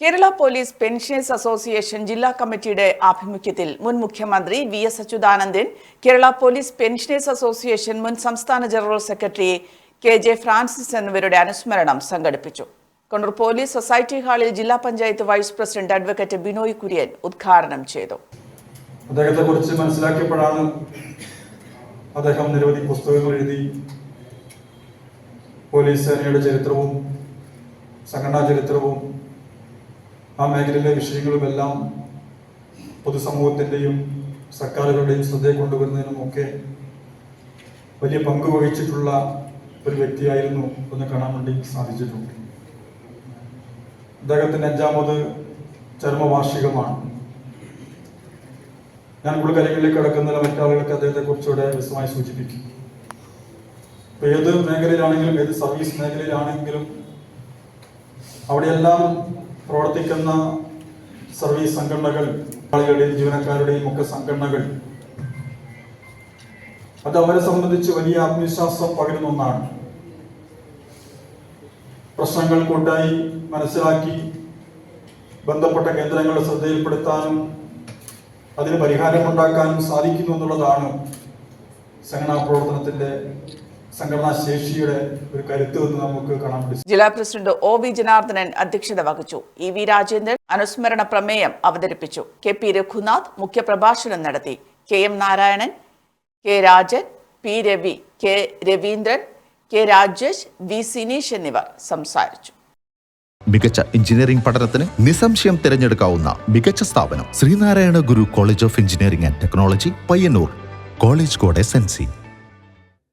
Kerala police pensioners association ജില്ലാ കമ്മിറ്റിയുടെ ആഭിമുഖ്യത്തിൽ മുൻ മുഖ്യമന്ത്രി V S Achuthanandan Kerala police pensioners association മുൻ സംസ്ഥാന general secretary K J Francis എന്നിവരുടെ അനുസ്മരണം സംഘടിപ്പിച്ചു. കണ്ണൂർ പോലീസ് സൊസൈറ്റി ഹാളിൽ ജില്ലാ panchayat vice president advocate Binoy Kurian ഉദ്ഘാടനം ചെയ്തു. അദ്ദേഹത്തെ കുറിച്ച് മനസ്സിലാക്കിയപ്പോഴാണ് അദ്ദേഹം നിരവധി പുസ്തകങ്ങൾ എഴുതി പോലീസ് സേനയുടെ ചരിത്രവും സംഘടനാ ചരിത്രവും ആ മേഖലയിലെ വിഷയങ്ങളുമെല്ലാം പൊതുസമൂഹത്തിന്റെയും സർക്കാരുകളുടെയും ശ്രദ്ധയെ കൊണ്ടുവരുന്നതിനുമൊക്കെ വലിയ പങ്ക് വഹിച്ചിട്ടുള്ള ഒരു വ്യക്തിയായിരുന്നു എന്ന് കാണാൻ വേണ്ടി സാധിച്ചിട്ടുണ്ട്. അദ്ദേഹത്തിന്റെ അഞ്ചാമത് ചരമവാർഷികമാണ്. ഞാൻ കൂടുതൽ കാര്യങ്ങളിലേക്ക് കിടക്കുന്ന മറ്റാളുകൾക്ക് അദ്ദേഹത്തെ കുറിച്ചുകൂടെ വിശദമായി സൂചിപ്പിക്കും. ഇപ്പൊ ഏത് മേഖലയിലാണെങ്കിലും ഏത് സർവീസ് മേഖലയിലാണെങ്കിലും അവിടെയെല്ലാം പ്രവർത്തിക്കുന്ന സർവീസ് സംഘടനകൾ ആളുകളുടെയും ജീവനക്കാരുടെയും ഒക്കെ സംഘടനകൾ. അത് അവരെ സംബന്ധിച്ച് വലിയ ആത്മവിശ്വാസം പകരുന്ന ഒന്നാണ്. പ്രശ്നങ്ങൾ കൂട്ടായി മനസ്സിലാക്കി ബന്ധപ്പെട്ട കേന്ദ്രങ്ങളെ ശ്രദ്ധയിൽപ്പെടുത്താനും അതിന് പരിഹാരമുണ്ടാക്കാനും സാധിക്കുന്നു എന്നുള്ളതാണ് സംഘടനാ പ്രവർത്തനത്തിന്റെ സംഘടനാ ശേഷിയുടെ ഒരു കരുത്ത് എന്ന് നമുക്ക് കാണാൻ പറ്റും. ജില്ലാ പ്രസിഡന്റ് ഒ വി ജനാർദ്ദനൻ അധ്യക്ഷത വഹിച്ചു. ഇ വി രാജേന്ദ്രൻ അനുസ്മരണ പ്രമേയം അവതരിപ്പിച്ചു. കെ പി രഘുനാഥ് മുഖ്യപ്രഭാഷണം നടത്തി. K M Narayanan K Rajan P Ravi K Raveendran K Rajesh V Sineesh എന്നിവർ സംസാരിച്ചു. മികച്ച എഞ്ചിനീയറിംഗ് പഠനത്തിന് നിസ്സംശയം തിരഞ്ഞെടുക്കാവുന്ന മികച്ച സ്ഥാപനം Sreenarayana Guru college of engineering and technology Payyanur. College code S N C.